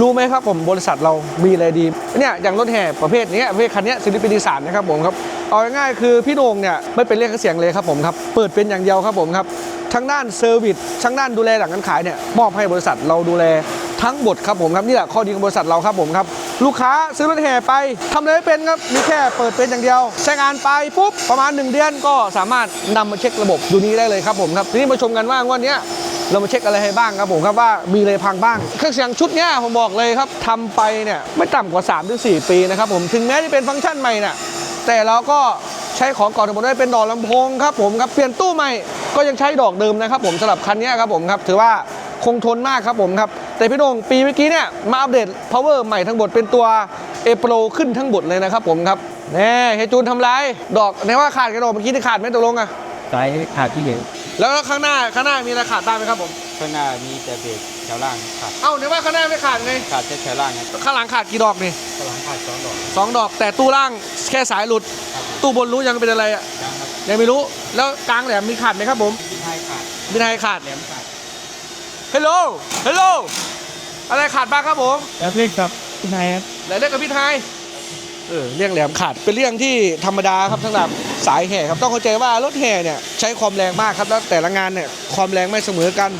รู้ไหมครับผมบริษัทเรามีอะไรดีเนี่ยอย่างรถแห่ประเภทนี้ประเภทคันนี้ศิลปินอีสานนะครับผมครับเอาง่ายๆคือพี่โหน่งเนี่ยไม่เป็นเรื่องเสียงเลยครับผมครับเปิดเป็นอย่างเดียวครับผมครับทั้งด้านเซอร์วิสทั้งด้านดูแลหลังการขายเนี่ยมอบให้บริษัทเราดูแลทั้งหมดครับผมครับนี่แหละข้อดีของบริษัทเราครับผมครับลูกค้าซื้อรถแห่ไปทำอะไรไม่เป็นครับมีแค่เปิดเป็นอย่างเดียว ใช้งานไปปุ๊บประมาณ 1 เดือนก็สามารถนำมาเช็คระบบดูนี้ได้เลยครับผมครับทีนี้มาชมกันว่างวดนี้ เรามาเช็คอะไรให้บ้างครับผมครับว่ามีอะไรพังบ้าง เครื่องเสียงชุดเนี้ยผมบอกเลยครับทำไปเนี่ยไม่ต่ำกว่า3-4ถึง4ปีนะครับผมถึงแม้ที่เป็นฟังก์ชันใหม่น่ะแต่เราก็ใช้ของก่อนทั้งหมดได้เป็นดอกลำโพงครับผมครับเปลี่ยนตู้ใหม่ก็ยังใช้ดอกเดิมนะครับผมสำหรับคันเนี้ยครับผมครับถือว่าคงทนมากครับผมครับแต่พี่โดงปีเมื่อกี้เนี่ยมาอัปเดต power ใหม่ทั้งหมดเป็นตัว a p r o ขึ้นทั้งหมดเลยนะครับผมครับแน่เฮจูนทำไรดอกไหนว่าขาดกันดอกเมื่อกี้ที่ขาดไหมตกลงอะสายขาดที่เหลว แล้วข้างหน้าข้างหน้ามีอะไรขาดบ้างไหมครับผมข้างหน้ามีแต่เบรกแถวล่างขาดเอ้าไหนว่าข้างหน้าไม่ขาดไงขาดแค่แถวล่างครับข้างหลังขาดกี่ดอกนี่ข้างหลังขาดสองดอกสองดอกแต่ตู้ล่างแค่สายหลุด ครับตู้บนรู้ยังเป็นอะไรอะยังครับยังไม่รู้แล้วกลางแหลมมีขาดไหมครับผมที่ท้ายขาดมีไทยขาดแหลมขาดฮัลโหลฮัลโหลอะไรขาดบ้างครับผมแล้วเล่นครับที่ท้ายครับไหนเรียกกับพี่ไทยเออเรื่องแหลมขาดเป็นเรื่องที่ธรรมดาครับสำหรับ สายแห่ครับต้องเข้าใจว่ารถแห่เนี่ยใช้ความแรงมากครับแล้วแต่ละงานเนี่ยความแรงไม่เสมอกัน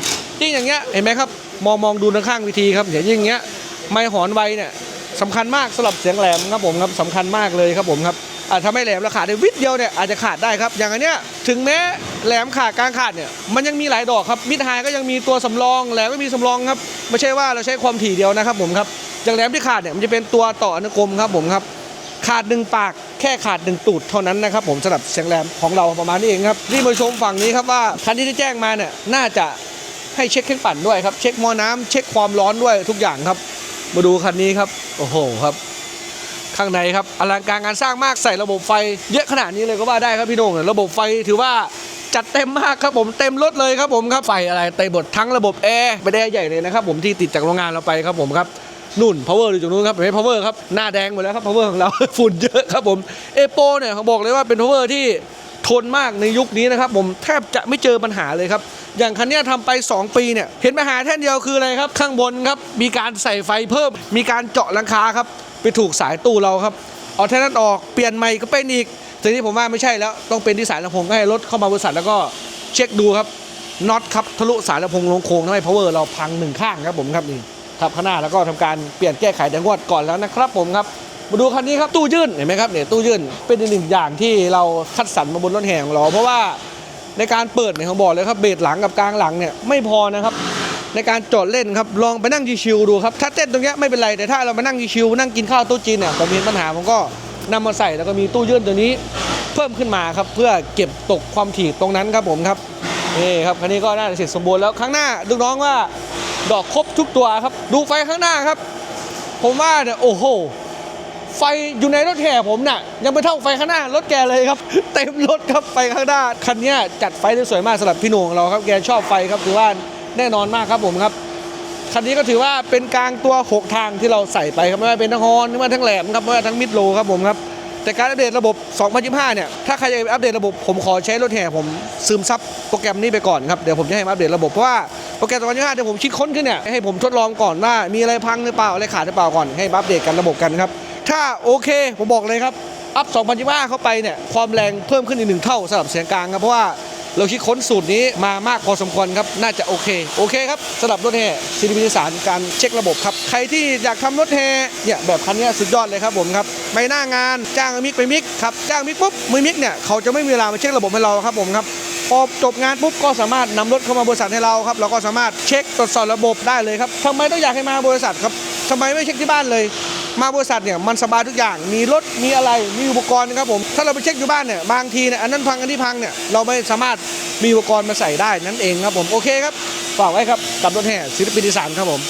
ยิ่งอย่างเงี้ยเห็นไหมครับมองมองดูทางข้างวิธีครับเดี๋ยวยิ่งอย่างเงี้ยไม่หอนไวเนี่ยสำคัญมากสำหรับเสียงแหลมครับผมครับสำคัญมากเลยครับผมครับอาจทำให้แหลมแล้วขาดได้วิดเดียวเนี่ยอาจจะขาดได้ครับ อย่างอันเนี้ยถึงแม้แหลมขาดกลางขาดเนี่ยมันยังมีหลายดอกครับมิดไฮก็ยังมีตัวสำรองแหลมก็มีสำรองครับไม่ใช่ว่าเราใช้ความถี่เดียวนะครับผมครับอย่างแหลมที่ขาดเนี่ยมันจะเป็นตัวต่ออนุกรมครับผมครับขาดหนึ่งปาก แค่ขาดหนึ่งตูดเท่านั้นนะครับผมสำหรับเสียงแหลมของเราประมาณนี้เองครับที่มาชมฝั่งนี้ครับว่าคันที่ได้แจ้งมาเนี่ยน่าจะให้เช็คเครื่องปั่นด้วยครับเช็คมอน้ำเช็คความร้อนด้วยทุกอย่างครับ มาดูคันนี้ครับโอ้โหครับ ข้างในครับอลังการงานสร้างมากใส่ระบบไฟ เยอะขนาดนี้เลยก็ว่าได้ครับพี่โหน่งระบบไฟถือว่าจัดเต็มมากครับผมเต็มรถเลยครับผมครับไฟอะไรเต็มหมดทั้งระบบแอร์เป็นแอร์ใหญ่เลยนะครับผมที่ติดจากโรงงานเราไปครับผมครับ นุ่น power อยู่ตรงนู้นครับเห็นไหม power ครับ หน้าแดงหมดแล้วครับ power ของเรา ฝุ่นเยอะครับผมเอโปเนี่ยเขาบอกเลยว่าเป็น power ที่ทนมากในยุคนี้นะครับ ผมแทบจะไม่เจอปัญหาเลยครับ อย่างคันนี้ทำไป 2 ปีเนี่ย เห็นปัญหาแท่นเดียวคืออะไรครับ ข้างบนครับ มีการใส่ไฟเพิ่ม มีการเจาะลังคาครับ ไปถูกสายตู้เราครับ เอาแท่นนั้นออก เปลี่ยนใหม่ก็เป็นอีกทีนี้ผมว่าไม่ใช่แล้ว ต้องเป็นที่สายลำโพงก็ให้รถเข้ามาบริษัทแล้วก็เช็คดูครับน็อตครับทะลุสายลำโพงลงโค้งทำให้ power เราพังหนึ่งข้างครับผมครับนี่ ทับข้างหน้าแล้วก็ทำการเปลี่ยนแก้ไขแต่งวดก่อนแล้วนะครับผมครับมาดูคันนี้ครับตู้ยื่นเห็นไหมครับเนี่ยตู้ยื่นเป็นอีกหนึ่งอย่างที่เราคัดสรรมาบนรถแห่ของเราเพราะว่าในการเปิดเนี่ยเขาบอกเลยครับเบรดหลังกับกลางหลังเนี่ยไม่พอนะครับในการจอดเล่นครับลองไปนั่งชิวๆดูครับถ้าเต้นตรงนี้ไม่เป็นไรแต่ถ้าเรามานั่งชิวๆนั่งกินข้าวต๊ะจีนเนี่ยผมเห็นปัญหาผมก็นำมาใส่แล้วก็มีตู้ยื่นตัวนี้เพิ่มขึ้นมาครับเพื่อเก็บตกความถี่ตรงนั้นครับผมครับนี่ครับคันนี้ก็น่าจะเสร็จสมบูรณ์แล้วข้างหน้าดูน้องว่า ดอกครบทุกตัวครับ ดูไฟข้างหน้าครับ ผมว่าเนี่ยโอ้โห ไฟอยู่ในรถแห่ผมน่ะ ยังไม่เท่าไฟข้างหน้ารถแกเลยครับ เต็มรถครับไฟข้างหน้าคันนี้จัดไฟได้สวยมากสำหรับพี่หนุ่มของเราครับแกชอบไฟครับถือว่าแน่นอนมากครับผมครับคันนี้ก็ถือว่าเป็นกลางตัว 6 ทางที่เราใส่ไปครับไม่ว่าเป็นทั้งฮอนไม่ว่าทั้งแหลมครับไม่ว่าทั้งมิดโลครับผมครับแต่การอัปเดตระบบ 2025 เนี่ย ถ้าใครจะอัปเดตระบบ ผมขอใช้รถแห่ผมซึมซับโปรแกรมนี้ไปก่อนครับ เดี๋ยวผมจะให้อัปเดตระบบ เพราะว่า โปรแกรม2025เดี๋ยวผมคิดค้นขึ้นเนี่ยให้ผมทดลองก่อนว่ามีอะไรพังหรือเปล่าอะไรขาดหรือเปล่าก่อนให้อัปเดตกันระบบกันครับถ้าโอเคผมบอกเลยครับอัพ2025เข้าไปเนี่ยความแรงเพิ่มขึ้นอีกหนึ่งเท่าสำหรับเสียงกลางครับเพราะว่าเราคิดค้นสูตรนี้มามากพอสมควรครับ น่าจะโอเค โอเคครับสำหรับรถแห่ซีดีพิสารการเช็คระบบครับ ใครที่อยากทำรถแห่เนี่ยแบบคันนี้สุดยอดเลยครับผมครับไปหน้างานจ้างมิกไปมิกครับจ้างมิกปุ๊บมือมิกเนี่ยเขาจะไม่มีเวลามาเช็คระบบให้เราครับผมครับ พอจบงานปุ๊บก็สามารถนำรถเข้ามาบริษัทให้เราครับเราก็สามารถเช็คตรวจสอบระบบได้เลยครับทำไมต้องอยากให้มาบริษัทครับทำไมไม่เช็คที่บ้านเลย มาบริษัทเนี่ยมันสบายทุกอย่าง มีรถมีอะไรมีอุปกรณ์นะครับผมถ้าเราไปเช็คอยู่บ้านเนี่ยบางทีเนี่ยอันนั้นพังอันนี้พังเนี่ยเราไม่สามารถมีอุปกรณ์มาใส่ได้นั่นเองครับผมโอเคครับฝากไว้ครับกับรถแห่ศิลปินอีสานครับผม